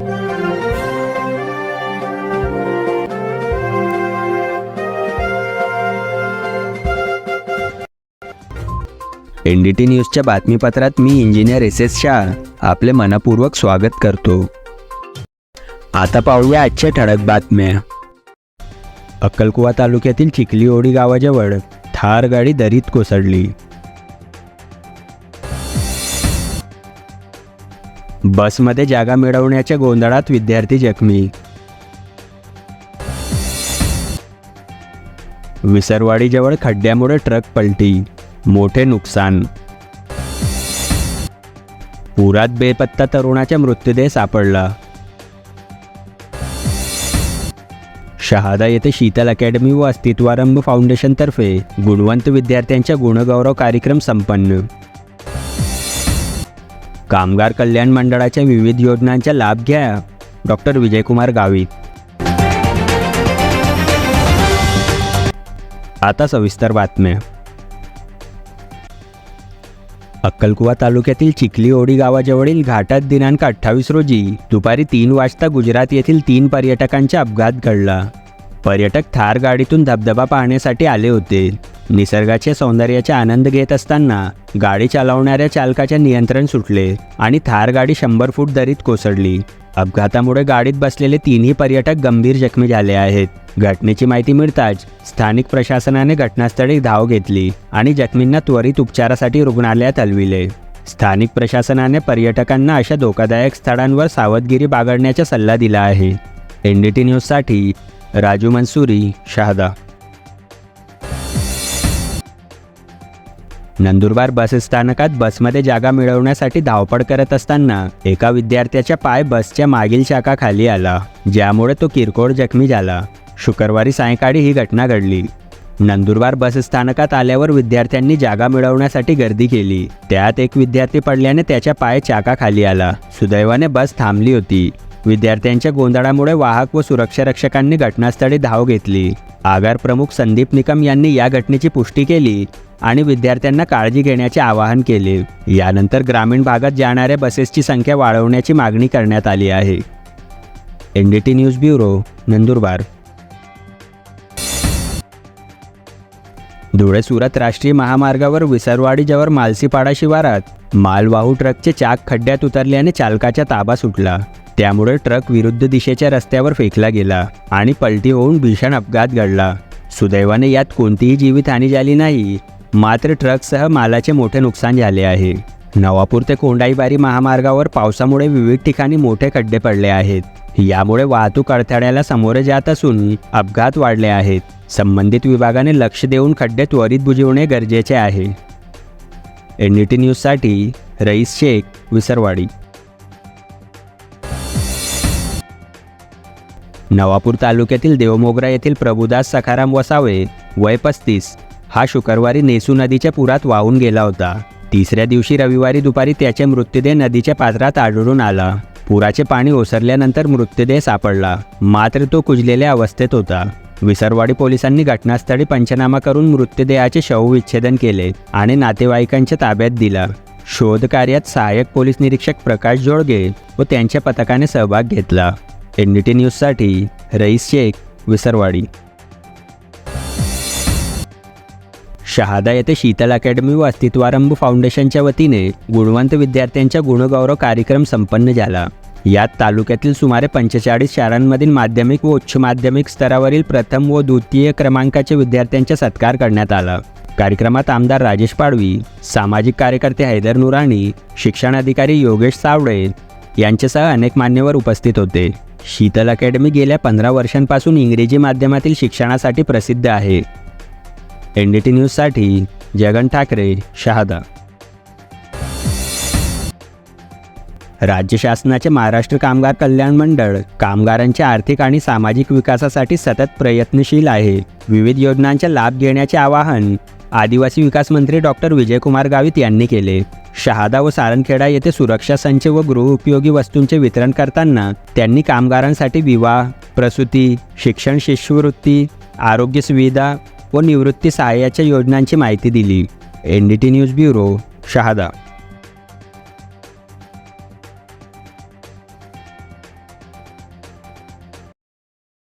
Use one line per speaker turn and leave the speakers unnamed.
NDT न्यूजच्या बातमीपत्रात मी इंजिनियर एस एस शाह. आपले मनपूर्वक स्वागत करतो. आता पाहूया आजच्या ठळक बातम्या. अक्कलकुवा तालुक्यातील चिखली ओढी गावाजवळ थार गाडी दरीत कोसळली. बसमध्ये जागा मिळवण्याच्या गोंधळात विद्यार्थी जखमी. विसरवाडीजवळ खड्ड्यामुळे ट्रक पलटी मोठे नुकसान. पुरात बेपत्ता तरुणाचा मृत्यूदेह सापडला. शहादा येथे शीतल अकॅडमी व अस्तित्वारंभ फाउंडेशनतर्फे गुणवंत विद्यार्थ्यांच्या गुणगौरव कार्यक्रम संपन्न. कामगार कल्याण मंडळाच्या विविध योजनांचा लाभ घ्या. डॉक्टर विजयकुमार गावित आता सविस्तर बातम्या. अक्कलकुवा तालुक्यातील चिखली ओढी गावाजवळील घाटात दिनांक अठ्ठावीस रोजी दुपारी तीन वाजता गुजरात येथील तीन पर्यटकांचा अपघात घडला. पर्यटक थार गाडीतून धबधबा पाहण्यासाठी आले होते. निसर्गाच्या सौंदर्याचा आनंद घेत असताना गाडी चालवणाऱ्या चालकाचे नियंत्रण सुटले आणि थार गाडी शंभर फूट दरीत कोसळली. अपघातामुळे गाडीत बसलेले तिन्ही पर्यटक गंभीर जखमी झाले आहेत. घटनेची माहिती मिळताच स्थानिक प्रशासनाने घटनास्थळी धाव घेतली आणि जखमींना त्वरित उपचारासाठी रुग्णालयात हलविले. स्थानिक प्रशासनाने पर्यटकांना अशा धोकादायक स्थळांवर सावधगिरी बाळगण्याचा सल्ला दिला आहे. एन डी टी न्यूजसाठी राजू मंसुरी शहादा. नंदुरबार बसस्थानकात बसमध्ये जागा मिळवण्यासाठी धावपळ करत असताना एका विद्यार्थ्याच्या पाय बसच्या मागील शाखा खाली आला ज्यामुळे तो किरकोळ जखमी झाला. शुक्रवारी सायंकाळी ही घटना घडली. नंदुरबार बसस्थानकात आल्यावर विद्यार्थ्यांनी जागा मिळवण्यासाठी गर्दी केली. त्यात एक विद्यार्थी पडल्याने त्याच्या पाय चाकाखाली आला. सुदैवाने बस थांबली होती. विद्यार्थ्यांच्या गोंधळामुळे वाहक व सुरक्षा रक्षकांनी घटनास्थळी धाव घेतली. आगार प्रमुख संदीप निकम यांनी या घटनेची पुष्टी केली आणि विद्यार्थ्यांना काळजी घेण्याचे आवाहन केले. यानंतर ग्रामीण भागात जाणाऱ्या बसेसची संख्या वाढवण्याची मागणी करण्यात आली आहे. N D T news bureau Nandurbar. Dhule Surat राष्ट्रीय महामार्गावर विसरवाडीजवळ मालसीपाडा शिवारात मालवाहू ट्रकचे चाक खड्ड्यात उतरल्याने चालकाचा ताबा सुटला. त्यामुळे ट्रक विरुद्ध दिशेच्या रस्त्यावर फेकला गेला आणि पलटी होऊन भीषण अपघात घडला. सुदैवाने यात कोणतीही जीवितहानी झाली नाही. मात्र ट्रकसह मालाचे मोठे नुकसान झाले आहे. नवापूर ते कोंडाईबारी महामार्गावर पावसामुळे विविध ठिकाणी मोठे खड्डे पडले आहेत. यामुळे वाहतूक अडथळ्याला सामोरे जात असून अपघात वाढले आहेत. संबंधित विभागाने लक्ष देऊन खड्डे त्वरित बुजवणे गरजेचे आहे. एन डी टी न्यूजसाठी रईस शेख विसरवाडी. नवापूर तालुक्यातील देवमोगरा येथील प्रभुदास सखाराम वसावे वय पस्तीस. हा शुक्रवारी नेसू नदीच्या पुरात वाहून गेला होता. तिसऱ्या दिवशी रविवारी दुपारी त्याचे मृतदेह नदीच्या पात्रात आढळून आला. पुराचे पाणी ओसरल्यानंतर मृतदेह सापडला. मात्र तो कुजलेल्या अवस्थेत होता. विसरवाडी पोलिसांनी घटनास्थळी पंचनामा करून मृतदेहाचे शवविच्छेदन केले आणि नातेवाईकांच्या ताब्यात दिला. शोध कार्यात सहाय्यक पोलीस निरीक्षक प्रकाश जोळगे व त्यांच्या पथकाने सहभाग घेतला. एन टी न्यूजसाठी रईस शेख विसरवाडी. शहादा येथे शीतल अकॅडमी व अस्तित्वारंभ फाउंडेशनच्या वतीने गुणवंत विद्यार्थ्यांचा गुणगौरव कार्यक्रम संपन्न झाला. यात तालुक्यातील सुमारे पंचेचाळीस शाळांमधील माध्यमिक व उच्च माध्यमिक स्तरावरील प्रथम व द्वितीय क्रमांकाच्या विद्यार्थ्यांचा सत्कार करण्यात आला. कार्यक्रमात आमदार राजेश पाडवी सामाजिक कार्यकर्ते हैदर नुराणी शिक्षण अधिकारी योगेश सावळे यांच्यासह अनेक मान्यवर उपस्थित होते. शीतल अकॅडमी गेल्या पंधरा वर्षांपासून इंग्रजी माध्यमातील शिक्षणासाठी प्रसिद्ध आहे. एन डी टी न्यूजसाठी जगन ठाकरे शहादा. राज्य शासनाचे महाराष्ट्र कामगार कल्याण मंडळ कामगारांच्या आर्थिक आणि सामाजिक विकासासाठी सतत प्रयत्नशील आहे. विविध योजनांचा लाभ घेण्याचे आवाहन आदिवासी विकास मंत्री डॉक्टर विजयकुमार गावित यांनी केले. शहादा व सारणखेडा येथे सुरक्षा संच व गृहउपयोगी वस्तूंचे वितरण करताना त्यांनी कामगारांसाठी विवाह प्रसूती शिक्षण शिष्यवृत्ती आरोग्य सुविधा व निवृत्ती सहाय्याच्या योजनांची माहिती दिली. N D T news bureau Shahada.